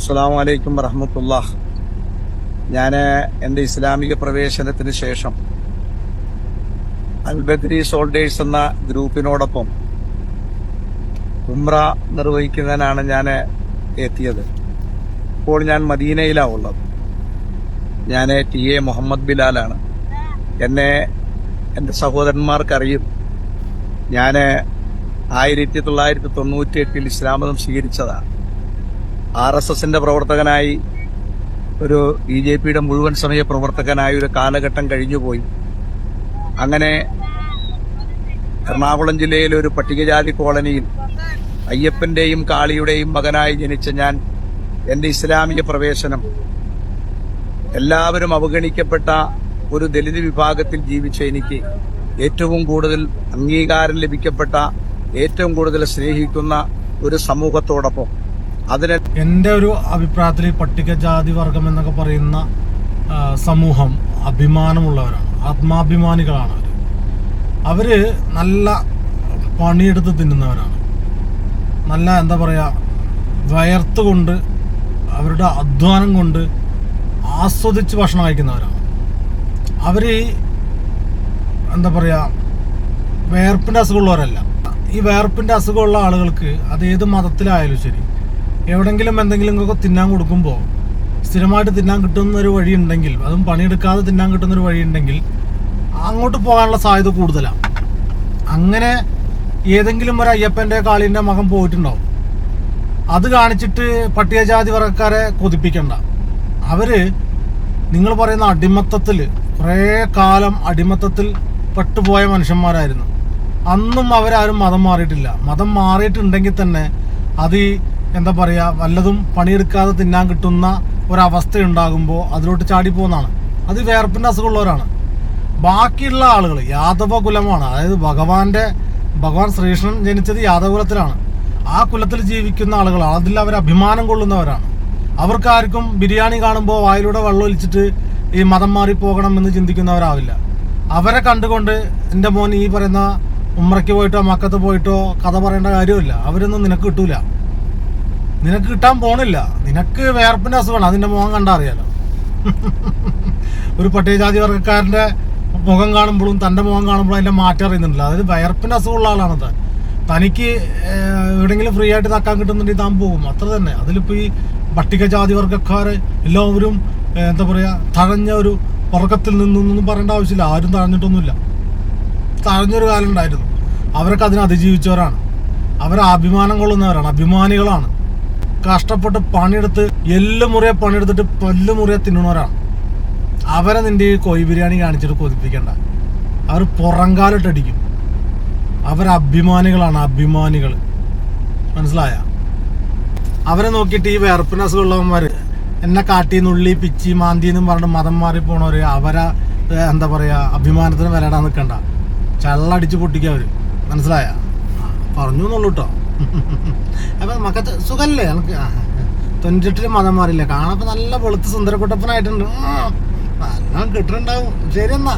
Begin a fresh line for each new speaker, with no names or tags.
അസ്സാം വലൈക്കും വറഹമത്തുള്ള ഞാൻ എന്റെ ഇസ്ലാമിക പ്രവേശനത്തിന് ശേഷം അൽബദ്രി സോൾഡേഴ്സ് എന്ന ഗ്രൂപ്പിനോടൊപ്പം ഉംറ നിർവഹിക്കുന്നതിനാണ് ഞാൻ എത്തിയത്. ഇപ്പോൾ ഞാൻ മദീനയിലാണ് ഉള്ളത് ഞാൻ ടി എ മുഹമ്മദ് ബിലാലാണ്. എന്നെ എന്റെ സഹോദരന്മാർക്കറിയും. ഞാൻ ആയിരത്തി തൊള്ളായിരത്തി തൊണ്ണൂറ്റി എട്ടിൽ ഇസ്ലാമതം സ്വീകരിച്ചതാണ്. ആർ എസ് എസിന്റെ പ്രവർത്തകനായി ഒരു ബി ജെ പിയുടെ മുഴുവൻ സമയ പ്രവർത്തകനായ ഒരു കാലഘട്ടം കഴിഞ്ഞുപോയി. അങ്ങനെ എറണാകുളം ജില്ലയിലെ ഒരു പട്ടികജാതി കോളനിയിൽ അയ്യപ്പന്റെയും കാളിയുടെയും മകനായി ജനിച്ച ഞാൻ എന്റെ ഇസ്ലാമിക പ്രവേശനം എല്ലാവരും അവഗണിക്കപ്പെട്ട ഒരു ദലിത് വിഭാഗത്തിൽ ജീവിച്ച എനിക്ക് ഏറ്റവും കൂടുതൽ അംഗീകാരം ലഭിക്കപ്പെട്ട ഏറ്റവും കൂടുതൽ സ്നേഹിക്കുന്ന ഒരു സമൂഹത്തോടൊപ്പം അതിനെ
എന്റെ ഒരു അഭിപ്രായത്തിൽ പട്ടികജാതി വർഗം എന്നൊക്കെ പറയുന്ന സമൂഹം അഭിമാനമുള്ളവരാണ് ആത്മാഭിമാനികളാണ് അവർ അവർ നല്ല പണിയെടുത്ത് തിന്നുന്നവരാണ്. നല്ല എന്താ പറയുക വയർത്ത് കൊണ്ട് അവരുടെ അധ്വാനം കൊണ്ട് ആസ്വദിച്ച് ഭക്ഷണം കഴിക്കുന്നവരാണ്. അവർ എന്താ പറയുക വേർപ്പിന്റെ അസുഖമുള്ളവരല്ല. ഈ വേർപ്പിന്റെ അസുഖമുള്ള ആളുകൾക്ക് അത് ഏത് മതത്തിലായാലും ശരി എവിടെങ്കിലും എന്തെങ്കിലും ഒക്കെ തിന്നാൻ കൊടുക്കുമ്പോൾ സ്ഥിരമായിട്ട് തിന്നാൻ കിട്ടുന്ന ഒരു വഴി ഉണ്ടെങ്കിൽ അതും പണിയെടുക്കാതെ തിന്നാൻ കിട്ടുന്ന ഒരു വഴി ഉണ്ടെങ്കിൽ അങ്ങോട്ട് പോകാനുള്ള സാധ്യത കൂടുതലാണ് അങ്ങനെ ഏതെങ്കിലും ഒരു അയ്യപ്പന്റെ കാളിന്റെ മകൻ പോയിട്ടുണ്ടാവും അത് കാണിച്ചിട്ട് പട്ടികജാതി വർഗക്കാരെ കൊതിപ്പിക്കണ്ട. അവർ നിങ്ങൾ പറയുന്ന അടിമത്തത്തിൽ കുറേ കാലം അടിമത്തത്തിൽ പെട്ടുപോയ മനുഷ്യന്മാരായിരുന്നു. അന്നും അവരാരും മതം മാറിയിട്ടില്ല. മതം മാറിയിട്ടുണ്ടെങ്കിൽ തന്നെ അത് ഈ എന്താ പറയുക വല്ലതും പണിയെടുക്കാതെ തിന്നാൻ കിട്ടുന്ന ഒരവസ്ഥ ഉണ്ടാകുമ്പോൾ അതിലോട്ട് ചാടിപ്പോകുന്നതാണ് അത് വേർപ്പിന്റെ അസുഖമുള്ളവരാണ്. ബാക്കിയുള്ള ആളുകൾ യാദവ കുലമാണ് അതായത് ഭഗവാന്റെ ഭഗവാൻ ശ്രീകൃഷ്ണൻ ജനിച്ചത് യാദവ കുലത്തിലാണ് ആ കുലത്തിൽ ജീവിക്കുന്ന ആളുകളാണ്. അതിൽ അവർ അഭിമാനം കൊള്ളുന്നവരാണ്. അവർക്കാർക്കും ബിരിയാണി കാണുമ്പോൾ വായിലൂടെ വെള്ളം ഒലിച്ചിട്ട് ഈ മതം മാറി പോകണം എന്ന് ചിന്തിക്കുന്നവരാവില്ല. അവരെ കണ്ടുകൊണ്ട് എന്റെ മോൻ ഈ പറയുന്ന ഉമ്മറയ്ക്ക് പോയിട്ടോ മക്കത്ത് പോയിട്ടോ കഥ പറയേണ്ട കാര്യമില്ല അവരൊന്നും നിനക്ക് കിട്ടൂല. നിനക്ക് കിട്ടാൻ പോണില്ല. നിനക്ക് വേർപ്പിന്റെ അസുഖമാണ്. അതിന്റെ മുഖം കണ്ടാ അറിയാലോ. ഒരു പട്ടികജാതി വർഗക്കാരന്റെ മുഖം കാണുമ്പോഴും തന്റെ മുഖം കാണുമ്പോഴും അതിന്റെ മാറ്റം അറിയുന്നുണ്ടല്ലോ. അതായത് വയർപ്പിന്റെ അസുഖമുള്ള ആളാണ് താൻ തനിക്ക് എവിടെങ്കിലും ഫ്രീ ആയിട്ട് തക്കാൻ കിട്ടുന്നുണ്ടെങ്കിൽ താൻ പോകും. അത്ര തന്നെ. അതിലിപ്പോ ഈ പട്ടികജാതി വർഗക്കാര് എല്ലാവരും എന്താ പറയാ തഴഞ്ഞ ഒരു വർഗത്തിൽ നിന്നൊന്നും പറയേണ്ട ആവശ്യമില്ല. ആരും തഴഞ്ഞിട്ടൊന്നുമില്ല. തഴഞ്ഞൊരു കാലം ഉണ്ടായിരുന്നു. അവരൊക്കെ അതിനെ അതിജീവിച്ചവരാണ്. അവർ അഭിമാനം കൊള്ളുന്നവരാണ്. അഭിമാനികളാണ്. കഷ്ടപ്പെട്ട് പണിയെടുത്ത് എല്ല് മുറിയെ പണിയെടുത്തിട്ട് പല്ല് മുറിയെ തിന്നണവരാണ്. അവരെ നിന്റെ ഈ കോഴി ബിരിയാണി കാണിച്ചിട്ട് കൊതിപ്പിക്കണ്ട. അവർ പുറങ്കാലിട്ടടിക്കും അവർ അഭിമാനികളാണ് അഭിമാനികൾ മനസ്സിലായ? അവരെ നോക്കിയിട്ട് ഈ വേർപ്പിന് അസുഖമുള്ളവന്മാർ എന്നെ കാട്ടി നുള്ളി പിച്ചി മാന്തി എന്നും പറഞ്ഞിട്ട് മതം മാറി പോണവര് അവരെ എന്താ പറയാ അഭിമാനത്തിന് വിലയിടാൻ നിൽക്കണ്ട ചള്ളടിച്ച് പൊട്ടിക്കുക മനസ്സിലായ? പറഞ്ഞു എന്നുള്ളൂ കേട്ടോ അപ്പൊ മക്കത്ത് സുഖല്ലേ? നമുക്ക് ആ, തൊണ്ണൂറ്റെട്ടിൽ മതം മാറില്ല കാണപ്പോ നല്ല വെളുത്ത് സുന്ദരക്കുട്ടപ്പനായിട്ടുണ്ട്. നല്ല കിട്ടുന്നുണ്ടാവും ശരി എന്നാ.